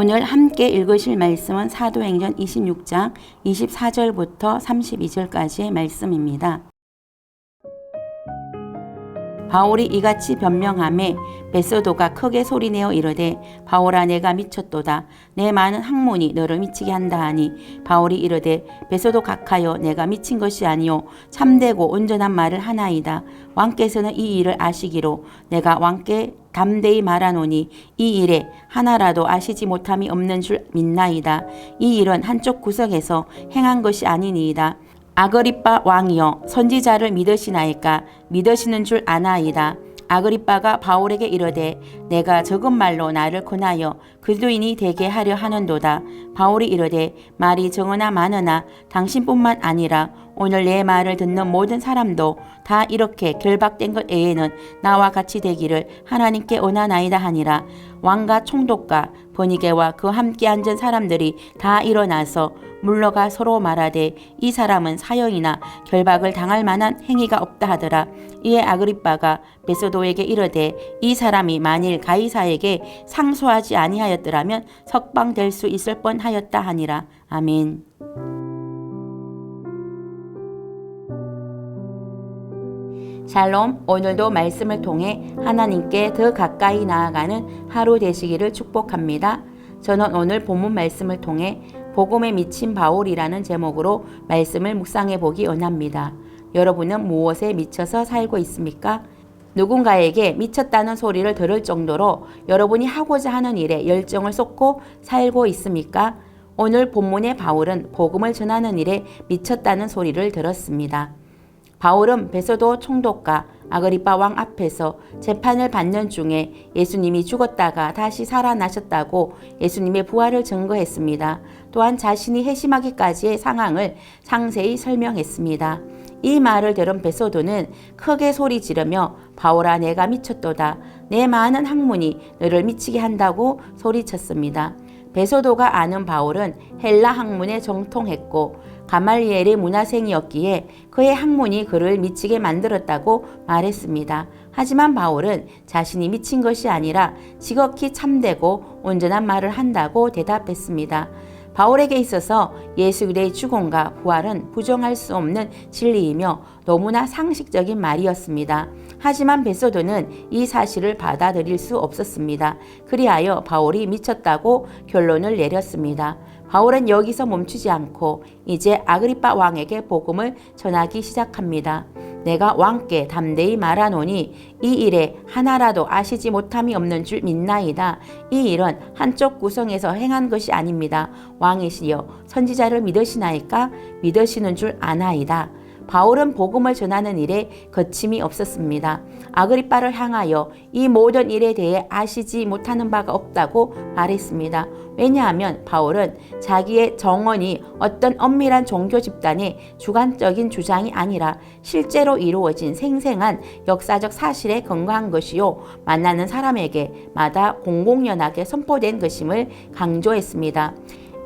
오늘 함께 읽으실 말씀은 사도행전 26장 24절부터 32절까지의 말씀입니다. 바울이 이같이 변명함에 베소도가 크게 소리내어 이르되 바울아 내가 미쳤도다. 내 많은 학문이 너를 미치게 한다 하니 바울이 이르되 베소도 각하여 내가 미친 것이 아니요. 참되고 온전한 말을 하나이다. 왕께서는 이 일을 아시기로 내가 왕께 담대히 말하노니 이 일에 하나라도 아시지 못함이 없는 줄 믿나이다. 이 일은 한쪽 구석에서 행한 것이 아니니이다 아그리빠 왕이여 선지자를 믿으시나이까 믿으시는 줄 아나이다. 아그리빠가 바울에게 이르되 내가 적은 말로 나를 권하여 그리스도인이 되게 하려 하는도다. 바울이 이르되 말이 정하나 많으나 당신뿐만 아니라 오늘 내 말을 듣는 모든 사람도 다 이렇게 결박된 것 외에는 나와 같이 되기를 하나님께 원하나이다 하니라. 왕과 총독과 버니게와 그 함께 앉은 사람들이 다 일어나서 물러가 서로 말하되 이 사람은 사형이나 결박을 당할 만한 행위가 없다 하더라. 이에 아그리빠가 베소도에게 이르되 이 사람이 만일 가이사에게 상소하지 아니하였더라면 석방될 수 있을 뻔하였다 하니라. 아멘. 샬롬, 오늘도 말씀을 통해 하나님께 더 가까이 나아가는 하루 되시기를 축복합니다. 저는 오늘 본문 말씀을 통해 복음에 미친 바울이라는 제목으로 말씀을 묵상해 보기 원합니다. 여러분은 무엇에 미쳐서 살고 있습니까? 누군가에게 미쳤다는 소리를 들을 정도로 여러분이 하고자 하는 일에 열정을 쏟고 살고 있습니까? 오늘 본문의 바울은 복음을 전하는 일에 미쳤다는 소리를 들었습니다. 바울은 베소도 총독과 아그리빠 왕 앞에서 재판을 받는 중에 예수님이 죽었다가 다시 살아나셨다고 예수님의 부활을 증거했습니다. 또한 자신이 회심하기까지의 상황을 상세히 설명했습니다. 이 말을 들은 베소도는 크게 소리 지르며 바울아 내가 미쳤도다. 내 많은 학문이 너를 미치게 한다고 소리쳤습니다. 베소도가 아는 바울은 헬라 학문에 정통했고 가말리엘의 문화생이었기에 그의 학문이 그를 미치게 만들었다고 말했습니다. 하지만 바울은 자신이 미친 것이 아니라 지극히 참되고 온전한 말을 한다고 대답했습니다. 바울에게 있어서 예수 그리스도의 죽음과 부활은 부정할 수 없는 진리이며 너무나 상식적인 말이었습니다. 하지만 베소도는 이 사실을 받아들일 수 없었습니다. 그리하여 바울이 미쳤다고 결론을 내렸습니다. 바울은 여기서 멈추지 않고 이제 아그리빠 왕에게 복음을 전하기 시작합니다. 내가 왕께 담대히 말하노니 이 일에 하나라도 아시지 못함이 없는 줄 믿나이다. 이 일은 한쪽 구성에서 행한 것이 아닙니다. 왕이시여 선지자를 믿으시나이까 믿으시는 줄 아나이다. 바울은 복음을 전하는 일에 거침이 없었습니다. 아그리빠를 향하여 이 모든 일에 대해 아시지 못하는 바가 없다고 말했습니다. 왜냐하면 바울은 자기의 정언이 어떤 엄밀한 종교 집단의 주관적인 주장이 아니라 실제로 이루어진 생생한 역사적 사실에 근거한 것이요 만나는 사람에게 마다 공공연하게 선포된 것임을 강조했습니다.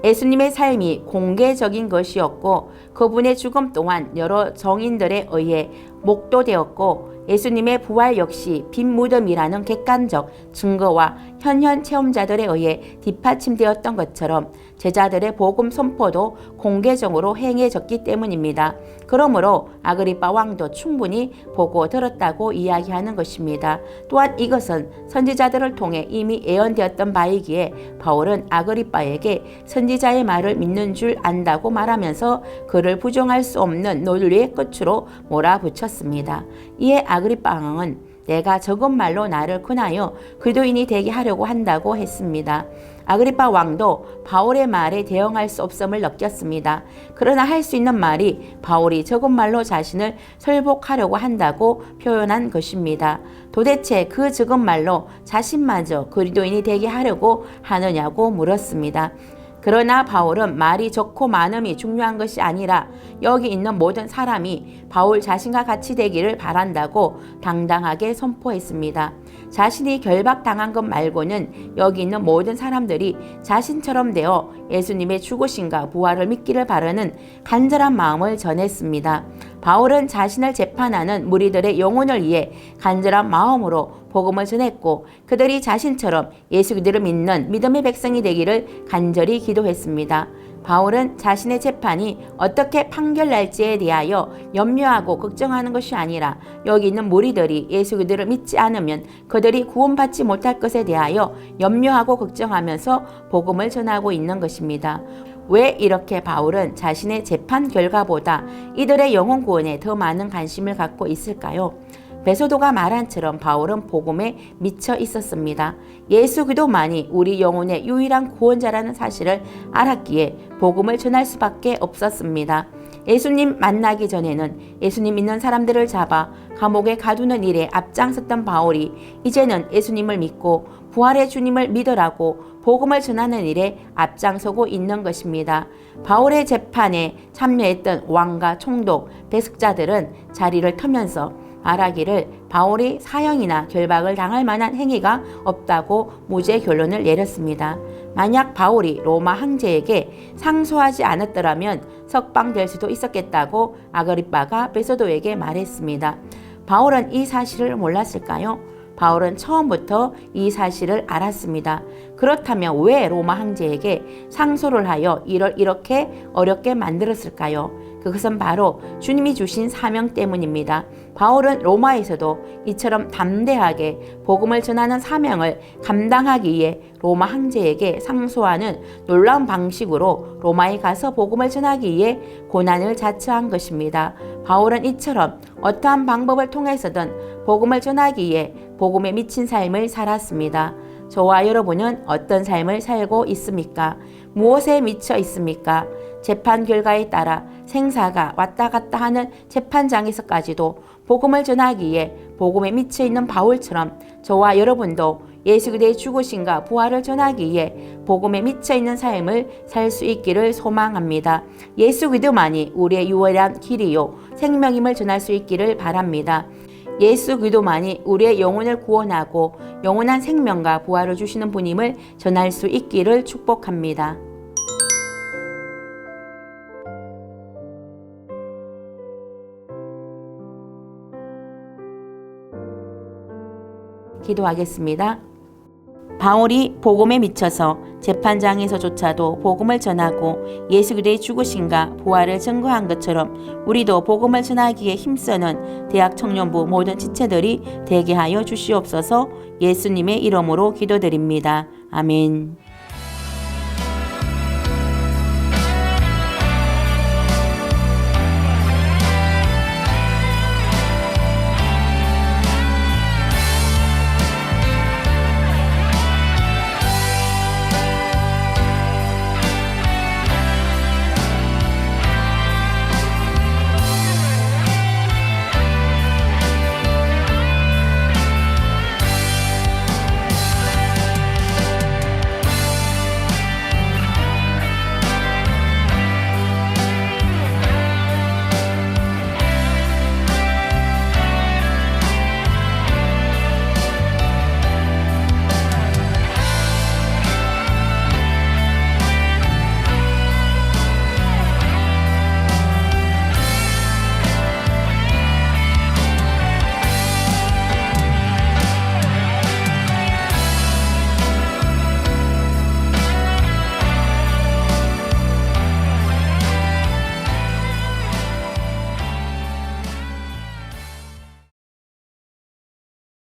예수님의 삶이 공개적인 것이었고 그분의 죽음 또한 여러 정인들에 의해 목도되었고 예수님의 부활 역시 빈 무덤이라는 객관적 증거와 현현 체험자들에 의해 뒷받침되었던 것처럼 제자들의 복음 선포도 공개적으로 행해졌기 때문입니다. 그러므로 아그리빠 왕도 충분히 보고 들었다고 이야기하는 것입니다. 또한 이것은 선지자들을 통해 이미 예언되었던 바이기에 바울은 아그리빠에게 선지자의 말을 믿는 줄 안다고 말하면서 그를 부정할 수 없는 논리의 끝으로 몰아붙였습니다. 이에 아그리빠 왕은 내가 적은 말로 나를 권하여 그도인이 되게 하려고 한다고 했습니다. 아그리파 왕도 바울의 말에 대응할 수 없음을 느꼈습니다. 그러나 할 수 있는 말이 바울이 적은 말로 자신을 설복하려고 한다고 표현한 것입니다. 도대체 그 적은 말로 자신마저 그리도인이 되게 하려고 하느냐고 물었습니다. 그러나 바울은 말이 적고 많음이 중요한 것이 아니라 여기 있는 모든 사람이 바울 자신과 같이 되기를 바란다고 당당하게 선포했습니다. 자신이 결박당한 것 말고는 여기 있는 모든 사람들이 자신처럼 되어 예수님의 죽으심과 부활을 믿기를 바라는 간절한 마음을 전했습니다. 바울은 자신을 재판하는 무리들의 영혼을 위해 간절한 마음으로 복음을 전했고 그들이 자신처럼 예수 그리스도를 믿는 믿음의 백성이 되기를 간절히 기도했습니다. 바울은 자신의 재판이 어떻게 판결 날지에 대하여 염려하고 걱정하는 것이 아니라 여기 있는 무리들이 예수 그들을 믿지 않으면 그들이 구원받지 못할 것에 대하여 염려하고 걱정하면서 복음을 전하고 있는 것입니다. 왜 이렇게 바울은 자신의 재판 결과보다 이들의 영혼 구원에 더 많은 관심을 갖고 있을까요? 베소도가 말한처럼 바울은 복음에 미쳐 있었습니다. 예수 그도만이 우리 영혼의 유일한 구원자라는 사실을 알았기에 복음을 전할 수밖에 없었습니다. 예수님 만나기 전에는 예수님 믿는 사람들을 잡아 감옥에 가두는 일에 앞장섰던 바울이 이제는 예수님을 믿고 부활의 주님을 믿으라고 복음을 전하는 일에 앞장서고 있는 것입니다. 바울의 재판에 참여했던 왕과 총독, 배석자들은 자리를 터면서 말하기를 바울이 사형이나 결박을 당할 만한 행위가 없다고 무죄 결론을 내렸습니다. 만약 바울이 로마 황제에게 상소하지 않았더라면 석방될 수도 있었겠다고 아그리빠가 베소도에게 말했습니다. 바울은 이 사실을 몰랐을까요? 바울은 처음부터 이 사실을 알았습니다. 그렇다면 왜 로마 황제에게 상소를 하여 이를 이렇게 어렵게 만들었을까요? 그것은 바로 주님이 주신 사명 때문입니다. 바울은 로마에서도 이처럼 담대하게 복음을 전하는 사명을 감당하기 위해 로마 황제에게 상소하는 놀라운 방식으로 로마에 가서 복음을 전하기 위해 고난을 자처한 것입니다. 바울은 이처럼 어떠한 방법을 통해서든 복음을 전하기 위해 복음에 미친 삶을 살았습니다. 저와 여러분은 어떤 삶을 살고 있습니까? 무엇에 미쳐 있습니까? 재판 결과에 따라 생사가 왔다 갔다 하는 재판장에서까지도 복음을 전하기 위해 복음에 미쳐 있는 바울처럼 저와 여러분도 예수 그리스도의 죽으심과 부활을 전하기 위해 복음에 미쳐 있는 삶을 살 수 있기를 소망합니다. 예수 그리스도만이 우리의 유일한 길이요 생명임을 전할 수 있기를 바랍니다. 예수 그리스도만이 우리의 영혼을 구원하고 영원한 생명과 부활을 주시는 분임을 전할 수 있기를 축복합니다. 기도하겠습니다. 바울이 복음에 미쳐서 재판장에서조차도 복음을 전하고 예수 그리스도의 죽으심과 부활을 증거한 것처럼 우리도 복음을 전하기에 힘쓰는 대학 청년부 모든 지체들이 되게 하여 주시옵소서 예수님의 이름으로 기도드립니다. 아멘.